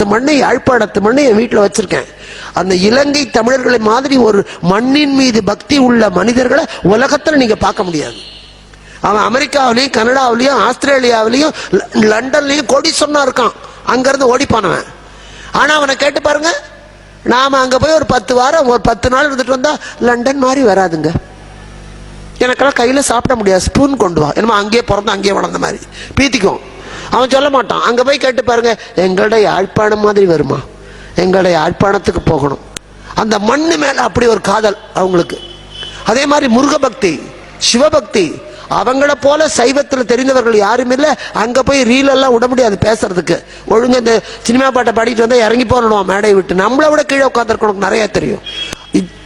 மண்ணை யாழ்ப்பாணத்து மண்ணை என் வீட்டில் வச்சிருக்கேன். அந்த இலங்கை தமிழர்களை மாதிரி ஒரு மண்ணின் மீது பக்தி உள்ள மனிதர்களை உலகத்தில் நீங்க பார்க்க முடியாது. அவன் அமெரிக்காவிலையும் கனடாவிலையும் ஆஸ்திரேலியாவிலையும் லண்டன்லையும் கொடி சொன்னா இருக்கான். அங்கிருந்து ஓடிப்பானவன். ஆனா அவனை கேட்டு பாருங்க. நாம அங்க போய் ஒரு பத்து வாரம் ஒரு பத்து நாள் இருந்துட்டு வந்தா லண்டன் மாதிரி வராதுங்க. எனக்கெல்லாம் கையில் சாப்பிட முடியாது. ஸ்பூன் கொண்டு வா. என்னமோ அங்கேயே பிறந்து அங்கேயே வளர்ந்த மாதிரி. பீத்திக்கும். அவன் சொல்ல மாட்டான். அங்கே போய் கேட்டு பாருங்க எங்களோட யாழ்ப்பாணம் மாதிரி வருமா? எங்களோட யாழ்ப்பாணத்துக்கு போகணும். அந்த மண்ணு மேலே அப்படி ஒரு காதல் அவங்களுக்கு. அதே மாதிரி முருகபக்தி சிவபக்தி அவங்கள போல சைவத்தில் தெரிந்தவர்கள் யாரும் இல்லை. அங்க போய் ரீலெல்லாம் விட முடியாது பேசுறதுக்கு. ஒழுங்கு இந்த சினிமா பாட்டை பாடிட்டு வந்தால் இறங்கி போறணும்? மேடையை விட்டு. நம்மளை விட கீழே உட்காந்துருக்கணும் நிறைய தெரியும்.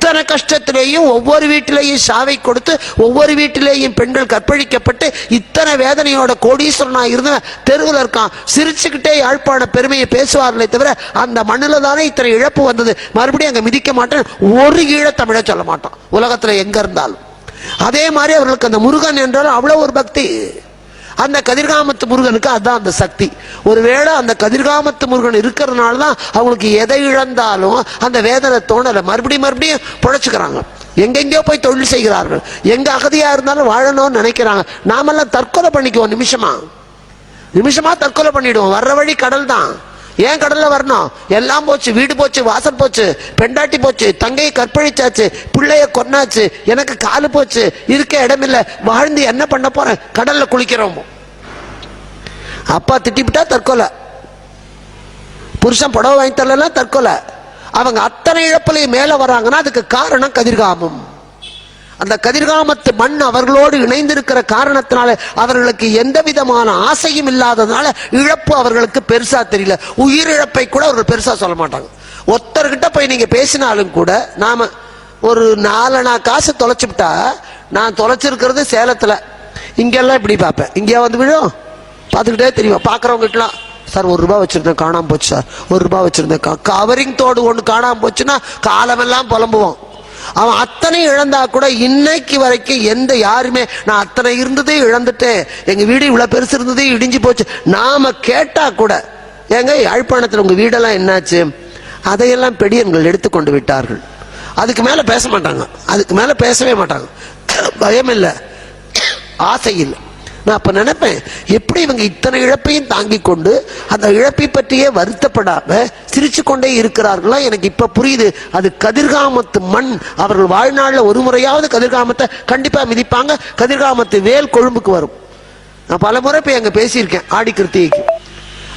இத்தனை கஷ்டத்திலேயும் ஒவ்வொரு வீட்டிலேயும் சாவை கொடுத்து ஒவ்வொரு வீட்டிலேயும் பெண்கள் கற்பழிக்கப்பட்டு இத்தனை வேதனையோட கோடீஸ்வரனாக இருந்த தெருவில் இருக்கான். சிரிச்சுக்கிட்டே யாழ்ப்பாண பெருமையை பேசுவார்களே தவிர அந்த மண்ணில் தானே இத்தனை இழப்பு வந்தது. மறுபடியும் அங்கே மிதிக்க மாட்டேன் ஒரு ஈழத்தமிழ சொல்ல மாட்டான். உலகத்தில் எங்கே இருந்தாலும். அதே மாதிரி அவர்களுக்கு அந்த முருகன் என்றால் அவ்வளோ ஒரு பக்தி. அந்த கதிர்காமத்து முருகனுக்கு அதுதான் அந்த சக்தி. ஒருவேளை அந்த கதிர்காமத்து முருகன் இருக்கிறதுனால தான் அவங்களுக்கு எதை இழந்தாலும் அந்த வேதனை தோணலை மறுபடியும் மறுபடியும் புழைச்சிக்கிறாங்க எங்கெங்கேயோ போய் தொழில் செய்கிறார்கள். எங்க அகதியா இருந்தாலும் வாழணும்னு நினைக்கிறாங்க. நாமெல்லாம் தற்கொலை பண்ணிக்குவோம் நிமிஷமா. நிமிஷமா தற்கொலை பண்ணிடுவோம். வர்ற வழி கடல் தான் ஏன் கடல்ல வரணும்? எல்லாம் போச்சு வீடு போச்சு வாசல் போச்சு பெண்டாட்டி போச்சு தங்கையை கற்பழிச்சாச்சு பிள்ளைய கொன்னாச்சு எனக்கு காலு போச்சு இருக்க இடமில்ல வாழ்ந்து என்ன பண்ண போறேன்? கடல்ல குளிக்கிறோம். அப்பா திட்டிவிட்டா தற்கொலை. புருஷன் புடவை வாங்கி தரலாம் தற்கொலை. அவங்க அத்தனை இழப்புலையும் மேல வராங்கன்னா அதுக்கு காரணம் கதிர்காமம். அந்த கதிர்காமத்து மண் அவர்களோடு இணைந்திருக்கிற காரணத்தினால அவர்களுக்கு எந்த விதமான ஆசையும் இல்லாததுனால இழப்பு அவர்களுக்கு பெருசா தெரியல. உயிரிழப்பை கூட அவர்கள் பெருசா சொல்ல மாட்டாங்க. ஒருத்தர்கிட்ட போய் நீங்க பேசினாலும் கூட நாம ஒரு நாலனா காசு தொலைச்சுட்டா நான் தொலைச்சிருக்கிறது சேலத்துல. இங்கெல்லாம் இப்படி பார்ப்பேன். இங்கே வந்து விழும்? பார்த்துக்கிட்டே தெரியும். பார்க்குறவங்ககிட்டலாம் சார் ஒரு ரூபா வச்சிருந்தேன் காணாமல் போச்சு சார். ஒரு ரூபா வச்சிருந்தேன். கவரிங் தோடு ஒன்று காணாமல் போச்சுன்னா காலமெல்லாம் புலம்புவோம். அவன் அத்தனை இழந்தா கூட இன்னைக்கு வரைக்கும் எந்த யாருமே நான் அத்தனை இருந்ததே இழந்துட்டேன். எங்க வீடு இவ்வளவு பெருசு இருந்ததே இடிஞ்சு போச்சு. நாம கேட்டா கூட ஏங்க யாழ்ப்பாணத்தில் உங்க வீடெல்லாம் என்னாச்சு? அதையெல்லாம் பெடியன்கள் எடுத்துக்கொண்டு விட்டார்கள். அதுக்கு மேல பேச மாட்டாங்க. அதுக்கு மேல பேசவே மாட்டாங்க. பயம் இல்லை ஆசை இல்லை. நான் அப்போ நினைப்பேன் எப்படி இவங்க இத்தனை இழப்பையும் தாங்கி கொண்டு அந்த இழப்பை பற்றியே வருத்தப்படாம சிரிச்சு கொண்டே இருக்கிறார்களா? எனக்கு இப்போ புரியுது. அது கதிர்காமத்து மண். அவர்கள் வாழ்நாளில் ஒரு முறையாவது கதிர்காமத்தை கண்டிப்பாக மிதிப்பாங்க. கதிர்காமத்து வேல் கொழும்புக்கு வரும். நான் பல முறை போய் அங்கே பேசியிருக்கேன் ஆடி கிருத்திகைக்கு.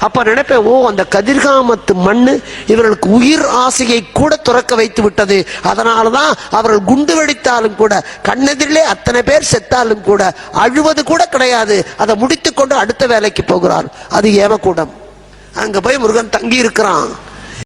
அப்ப நினைப்பேன் ஓ அந்த கதிர்காமத்து மண்ணு இவர்களுக்கு உயிர் ஆசையை கூட துறக்க வைத்து விட்டது. அதனாலதான் அவர்கள் குண்டு வெடித்தாலும் கூட கண்ணெதிரிலே அத்தனை பேர் செத்தாலும் கூட அழுவது கூட கிடையாது. அதை முடித்துக்கொண்டு அடுத்த வேலைக்கு போகிறார். அது ஏவக்கூடம் அங்க போய் முருகன் தங்கி இருக்கிறான்